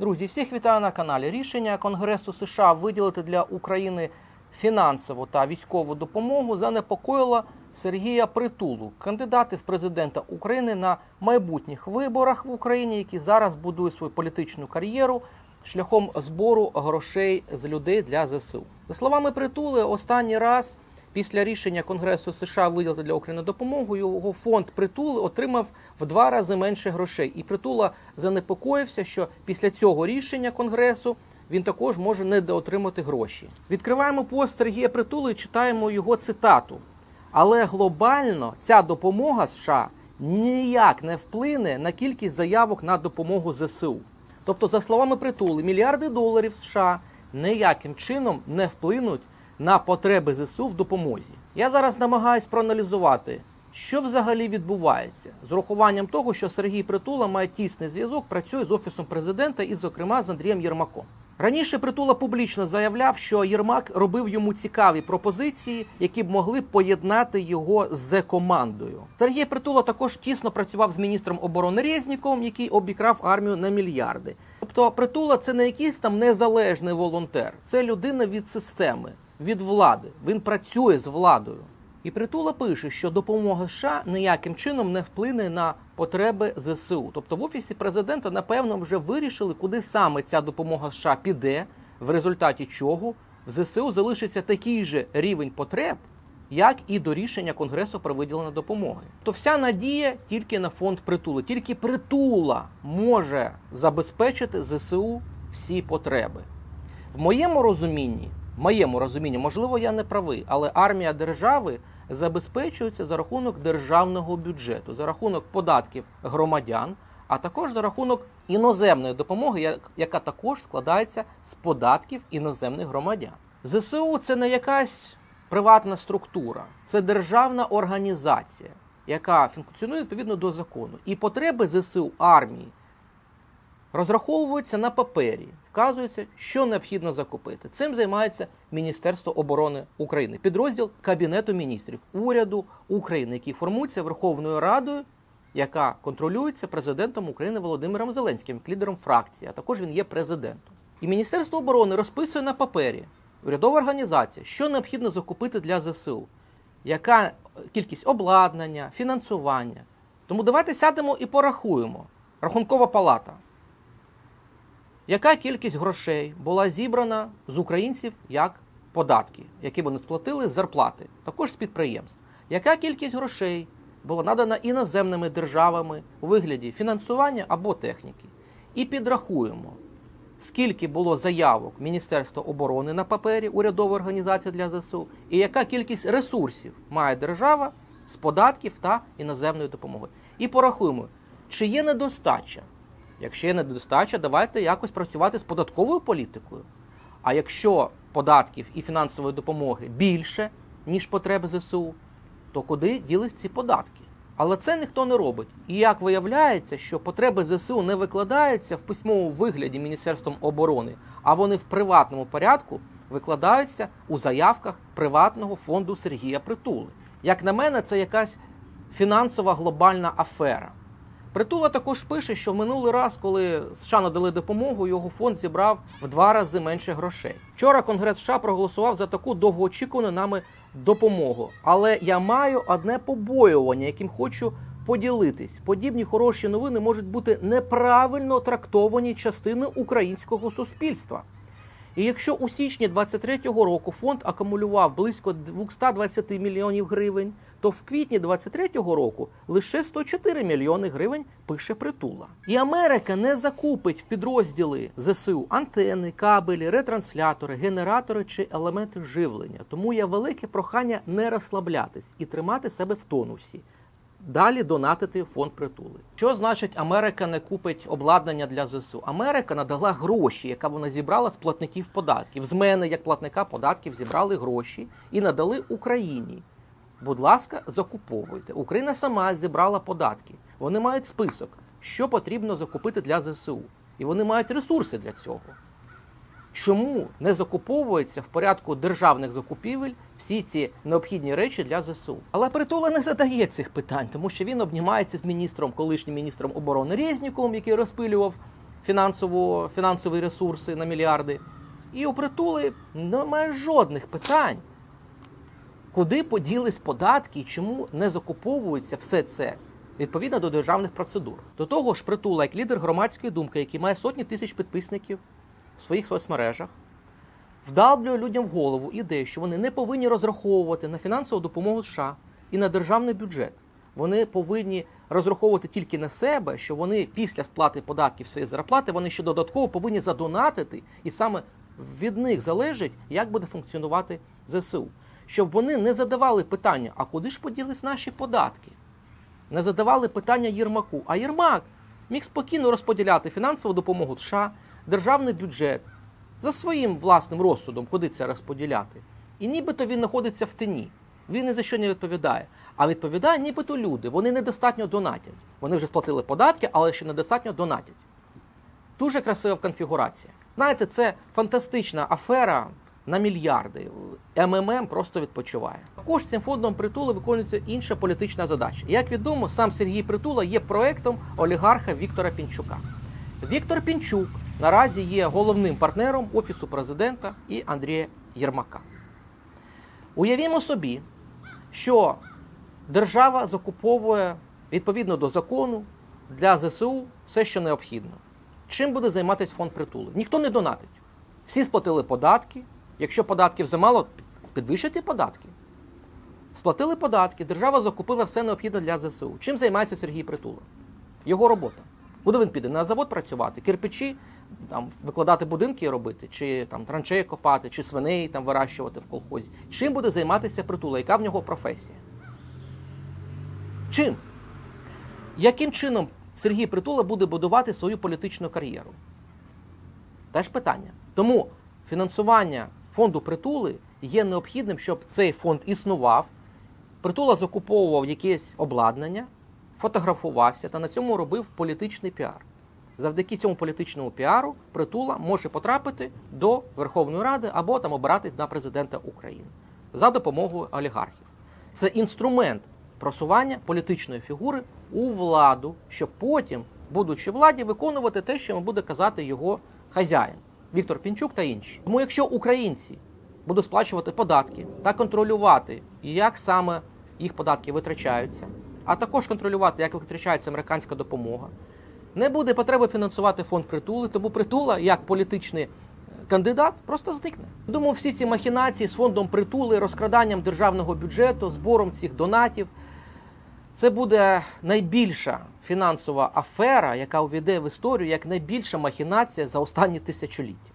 Друзі, всіх вітаю на каналі. Рішення Конгресу США виділити для України фінансову та військову допомогу занепокоїло Сергія Притулу, кандидата в президента України на майбутніх виборах в Україні, які зараз будують свою політичну кар'єру шляхом збору грошей з людей для ЗСУ. За словами Притули, останній раз після рішення Конгресу США виділити для України допомогу, його фонд Притули отримав в два рази менше грошей. І Притула занепокоївся, що після цього рішення Конгресу він також може недоотримати гроші. Відкриваємо пост Сергія Притули і читаємо його цитату. Але глобально ця допомога США ніяк не вплине на кількість заявок на допомогу ЗСУ. Тобто, за словами Притули, мільярди доларів США ніяким чином не вплинуть на потреби ЗСУ в допомозі. Я зараз намагаюсь проаналізувати, що взагалі відбувається з урахуванням того, що Сергій Притула має тісний зв'язок, працює з офісом президента і, зокрема, з Андрієм Єрмаком. Раніше Притула публічно заявляв, що Єрмак робив йому цікаві пропозиції, які б могли поєднати його з командою. Сергій Притула також тісно працював з міністром оборони Резніковим, який обікрав армію на мільярди. Тобто, Притула це не якийсь там незалежний волонтер, це людина від системи, від влади. Він працює з владою. І Притула пише, що допомога США ніяким чином не вплине на потреби ЗСУ. Тобто в офісі президента, напевно, вже вирішили, куди саме ця допомога США піде, в результаті чого в ЗСУ залишиться такий же рівень потреб, як і до рішення Конгресу про виділення допомоги. То вся надія тільки на фонд притули. Тільки притула може забезпечити ЗСУ всі потреби. В моєму розумінні, моєму розумінні, можливо, я не правий, але армія держави забезпечується за рахунок державного бюджету, за рахунок податків громадян, а також за рахунок іноземної допомоги, яка також складається з податків іноземних громадян. ЗСУ це не якась приватна структура, це державна організація, яка функціонує відповідно до закону. І потреби ЗСУ армії розраховуються на папері, вказується, що необхідно закупити. Цим займається Міністерство оборони України, підрозділ Кабінету міністрів уряду України, який формується Верховною Радою, яка контролюється президентом України Володимиром Зеленським, як лідером фракції, а також він є президентом. І Міністерство оборони розписує на папері урядова організація, що необхідно закупити для ЗСУ, яка кількість обладнання, фінансування. Тому давайте сядемо і порахуємо. Рахункова палата. Яка кількість грошей була зібрана з українців як податки, які вони сплатили з зарплати, також з підприємств? Яка кількість грошей була надана іноземними державами у вигляді фінансування або техніки? І підрахуємо, скільки було заявок Міністерства оборони на папері, урядова організація для ЗСУ, і яка кількість ресурсів має держава з податків та іноземної допомоги. І порахуємо, чи є недостача. Якщо є недостача, давайте якось працювати з податковою політикою. А якщо податків і фінансової допомоги більше, ніж потреби ЗСУ, то куди ділись ці податки? Але це ніхто не робить. І як виявляється, що потреби ЗСУ не викладаються в письмовому вигляді Міністерством оборони, а вони в приватному порядку викладаються у заявках приватного фонду Сергія Притули. Як на мене, це якась фінансова глобальна афера. Притула також пише, що минулий раз, коли США надали допомогу, його фонд зібрав в два рази менше грошей. Вчора Конгрес США проголосував за таку довгоочікувану нами допомогу. Але я маю одне побоювання, яким хочу поділитись. Подібні хороші новини можуть бути неправильно трактовані частиною українського суспільства. І якщо у січні 23-го року фонд акумулював близько 220 мільйонів гривень, то в квітні 23-го року лише 104 мільйони гривень пише притула. І Америка не закупить в підрозділи ЗСУ антени, кабелі, ретранслятори, генератори чи елементи живлення. Тому є велике прохання не розслаблятись і тримати себе в тонусі. Далі донатити фонд притули. Що значить Америка не купить обладнання для ЗСУ? Америка надала гроші, яка вона зібрала з платників податків. З мене, як платника податків, зібрали гроші і надали Україні. Будь ласка, закуповуйте. Україна сама зібрала податки. Вони мають список, що потрібно закупити для ЗСУ. І вони мають ресурси для цього. Чому не закуповуються в порядку державних закупівель всі ці необхідні речі для ЗСУ? Але Притула не задає цих питань, тому що він обнімається з міністром, колишнім міністром оборони Резніковим, який розпилював фінансово, фінансові ресурси на мільярди. І у притули немає жодних питань. Куди поділись податки і чому не закуповується все це відповідно до державних процедур? До того ж, притула, як лідер громадської думки, який має сотні тисяч підписників в своїх соцмережах, вдавлює людям в голову ідею, що вони не повинні розраховувати на фінансову допомогу США і на державний бюджет. Вони повинні розраховувати тільки на себе, що вони після сплати податків своєї зарплати вони ще додатково повинні задонатити, і саме від них залежить, як буде функціонувати ЗСУ. Щоб вони не задавали питання, а куди ж поділись наші податки? Не задавали питання Єрмаку. А Єрмак міг спокійно розподіляти фінансову допомогу США, державний бюджет за своїм власним розсудом, куди це розподіляти. І нібито він знаходиться в тіні. Він ні за що не відповідає. А відповідає нібито люди. Вони недостатньо донатять. Вони вже сплатили податки, але ще недостатньо донатять. Дуже красива конфігурація. Знаєте, це фантастична афера на мільярди. МММ просто відпочиває. Також цим фондом притула виконується інша політична задача. Як відомо, сам Сергій Притула є проектом олігарха Віктора Пінчука. Віктор Пінчук наразі є головним партнером Офісу президента і Андрія Єрмака. Уявімо собі, що держава закуповує відповідно до закону для ЗСУ все, що необхідно. Чим буде займатися фонд притули? Ніхто не донатить. Всі сплатили податки. Якщо податків замало, підвищити податки. Сплатили податки, держава закупила все необхідне для ЗСУ. Чим займається Сергій Притула? Його робота. Куди він піде? На завод працювати, кирпичі, там, викладати будинки робити, чи там траншеї копати, чи свиней там вирощувати в колхозі. Чим буде займатися притула? Яка в нього професія? Чим? Яким чином Сергій Притула буде будувати свою політичну кар'єру? Теж питання. Тому фінансування фонду притули є необхідним, щоб цей фонд існував. Притула закуповував якесь обладнання, фотографувався та на цьому робив політичний піар. Завдяки цьому політичному піару притула може потрапити до Верховної Ради або там обиратись на президента України за допомогою олігархів. Це інструмент просування політичної фігури у владу, щоб потім, будучи владі, виконувати те, що йому буде казати його хазяїн Віктор Пінчук та інші. Тому якщо українці будуть сплачувати податки та контролювати, як саме їх податки витрачаються, а також контролювати, як витрачається американська допомога, не буде потреби фінансувати фонд притули, тому притула як політичний е, кандидат просто зникне. Думаю, всі ці махінації з фондом притули, розкраданням державного бюджету, збором цих донатів. Це буде найбільша фінансова афера, яка увійде в історію як найбільша махінація за останні тисячоліття.